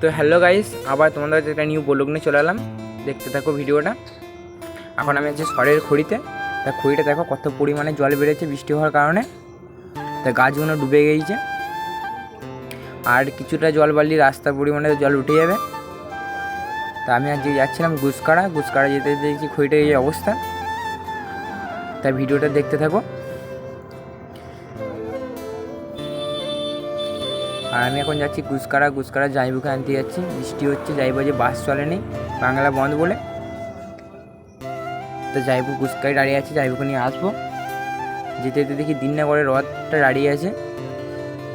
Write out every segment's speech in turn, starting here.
তো hello guys, আবার তোমাদের কাছে একটা নিউ ব্লগ নিয়ে চলে এলাম। দেখতে থাকো ভিডিওটা। এখন আমি আছি সরের খড়িতে। তা খড়িটা দেখো কত পরিমাণে জল বেড়েছে বৃষ্টি হওয়ার কারণে। তা গাছগুলো ডুবে গিয়েছে আর কিছুটা জল বাড়লি রাস্তার পরিমাণে জল উঠে যাবে। তা আমি আজকে যাচ্ছিলাম গুসকাড়া। গুসকাড়া যেতে যেতে দেখছি খড়িটার এই অবস্থা। তা ভিডিওটা দেখতে থাকো। আর আমি এখন যাচ্ছি গুসকারা গুসকারা জাইবুকে আনতে যাচ্ছি। বৃষ্টি হচ্ছে যাইবো যে বাস চলেনি, বাংলা বন্ধ বলে। তো যাইবু গুসকায় দাঁড়িয়ে আছে যাইবুকে নিয়ে আসব। যেতে যেতে দেখি দিন না করে রথটা দাঁড়িয়ে আছে।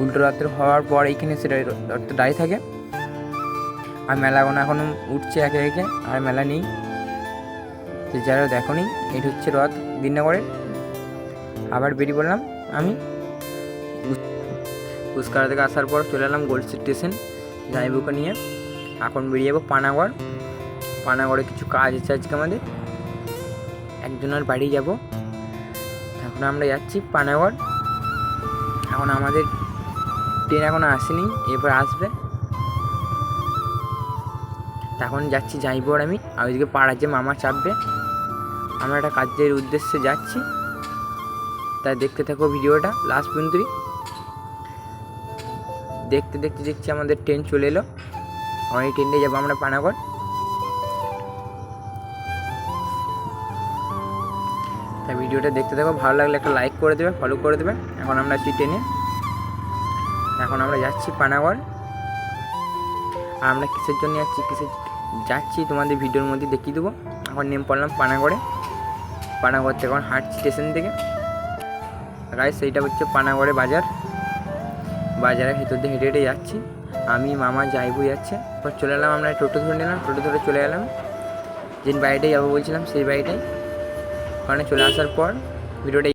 উল্টো রথের হওয়ার পর এইখানে সেটা রথটা দাঁড়িয়ে থাকে। আর মেলাগুলো এখনও উঠছে একে একে, আর মেলা নেই। তো যারা দেখো নি এটা হচ্ছে রথ দিন দিননগরের। আবার বেরিয়ে পড়লাম আমি। পুস্কারা থেকে আসার পর চলে এলাম গোল্ড স্টেশন জাইবুকে নিয়ে। এখন বেরিয়ে যাব পানাগড়। পানাগড়ে কিছু কাজ আছে আজকে আমাদের। একজনের বাড়ি যাব। এখন আমরা যাচ্ছি পানাগড়। এখন আমাদের ট্রেন এখনও আসেনি, এরপর আসবে। এখন যাচ্ছি যাইবো আর আমি। আর ওইদিকে পাড়ার যে মামা চাপবে। আমরা একটা কাজের উদ্দেশ্যে যাচ্ছি। তাই দেখতে থাকো ভিডিওটা লাস্ট পর্যন্তই। দেখতে দেখতে দেখছি আমাদের ট্রেন চলে এলো। এখন এই ট্রেনটা যাব আমরা পানাগড়। তাই ভিডিওটা দেখতে থাকো, ভালো লাগলে একটা লাইক করে দেবে ফলো করে দেবে। এখন আমরা আছি ট্রেনে এখন আমরা যাচ্ছি পানাগড়। আর আমরা কিসের জন্য যাচ্ছি, কিসের যাচ্ছি, তোমাদের ভিডিওর মধ্যে দেখিয়ে দেবো। এখন নেম পড়লাম পানাগড়ে। পানাগড় থেকে এখন হাঁটছি স্টেশন থেকে। গাইস সেইটা হচ্ছে পানাগড়ে বাজার। বাজারের ভেতর দিয়ে হেঁটে হেঁটে যাচ্ছি। আমি, মামা যাইবো যাচ্ছে। এবার চলে এলাম আমরা টোটো ধরে নিলাম। টোটো ধরে চলে এলাম। যে বাড়িটাই যাব বলছিলাম, সেই বাড়িটাই ওখানে চলে আসার পর ভিডিওটা